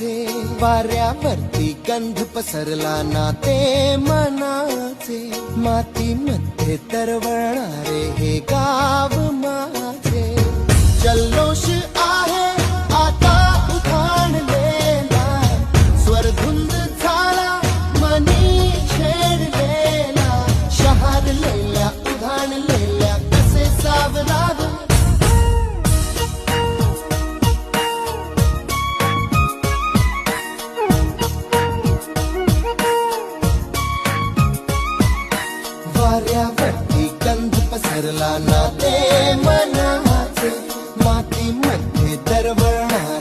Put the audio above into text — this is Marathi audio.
माझे वाऱ्यावरती गंध पसरला ना ते मनाचे. मातीमध्ये तरवणारे हे गाव वाऱ्या भट्टी गंध पसरला ना ते मनाचे मातीमध्ये दरवळणार